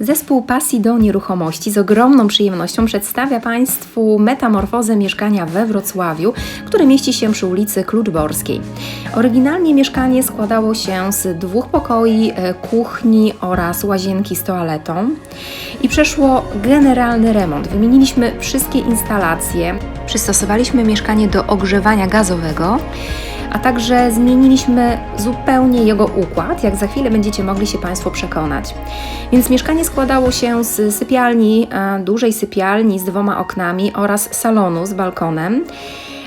Zespół Pasji do Nieruchomości z ogromną przyjemnością przedstawia Państwu metamorfozę mieszkania we Wrocławiu, które mieści się przy ulicy Kluczborskiej. Oryginalnie mieszkanie składało się z dwóch pokoi, e, kuchni oraz łazienki z toaletą i przeszło generalny remont. Wymieniliśmy wszystkie instalacje, przystosowaliśmy mieszkanie do ogrzewania gazowego a także zmieniliśmy zupełnie jego układ, jak za chwilę będziecie mogli się Państwo przekonać. Więc mieszkanie składało się z sypialni, e, dużej sypialni z dwoma oknami oraz salonu z balkonem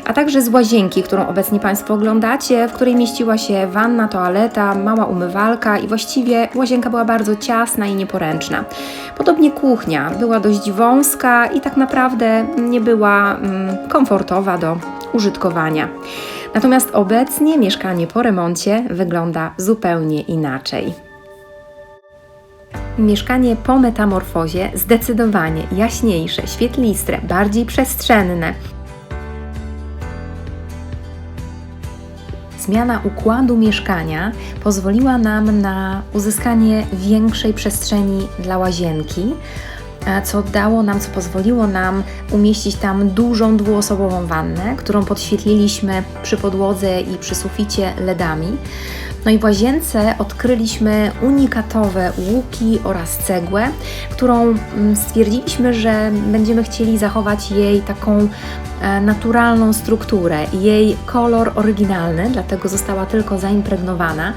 a także z łazienki, którą obecnie Państwo oglądacie, w której mieściła się wanna, toaleta, mała umywalka i właściwie łazienka była bardzo ciasna i nieporęczna. Podobnie kuchnia była dość wąska i tak naprawdę nie była mm, komfortowa do użytkowania. Natomiast obecnie mieszkanie po remoncie wygląda zupełnie inaczej. Mieszkanie po metamorfozie zdecydowanie jaśniejsze, świetliste, bardziej przestrzenne. Zmiana układu mieszkania pozwoliła nam na uzyskanie większej przestrzeni dla łazienki, co dało nam, co pozwoliło nam umieścić tam dużą dwuosobową wannę, którą podświetliliśmy przy podłodze i przy suficie LEDami. No i w łazience odkryliśmy unikatowe łuki oraz cegłę, którą mm, stwierdziliśmy, że będziemy chcieli zachować jej taką e, naturalną strukturę, jej kolor oryginalny, dlatego została tylko zaimpregnowana.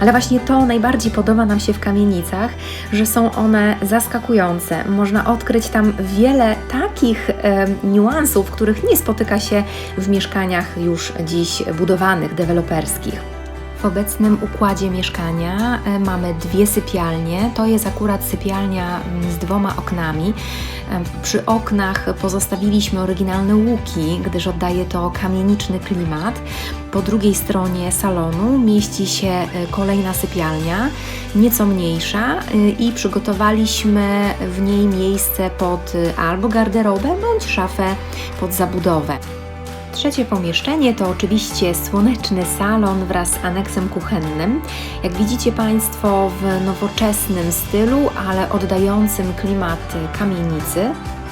Ale właśnie to najbardziej podoba nam się w kamienicach, że są one zaskakujące. Można odkryć tam wiele takich e, niuansów, których nie spotyka się w mieszkaniach już dziś budowanych, deweloperskich. W obecnym układzie mieszkania e, mamy dwie sypialnie. To jest akurat sypialnia mm, z dwoma oknami. E, przy oknach pozostawiliśmy oryginalne łuki, gdyż oddaje to kamieniczny klimat. Po drugiej stronie salonu mieści się e, kolejna sypialnia, nieco mniejsza i przygotowaliśmy w niej miejsce pod albo garderobę bądź szafę pod zabudowę. Trzecie pomieszczenie to oczywiście słoneczny salon wraz z aneksem kuchennym. Jak widzicie Państwo w nowoczesnym stylu, ale oddającym klimat kamienicy.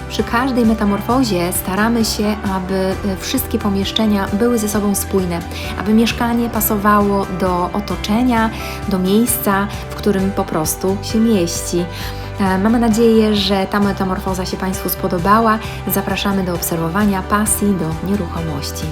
Przy każdej metamorfozie staramy się, aby wszystkie pomieszczenia były ze sobą spójne, aby mieszkanie pasowało do otoczenia, do miejsca, w którym po prostu się mieści. E, mamy nadzieję, że ta metamorfoza się Państwu spodobała. Zapraszamy do obserwowania pasji do nieruchomości.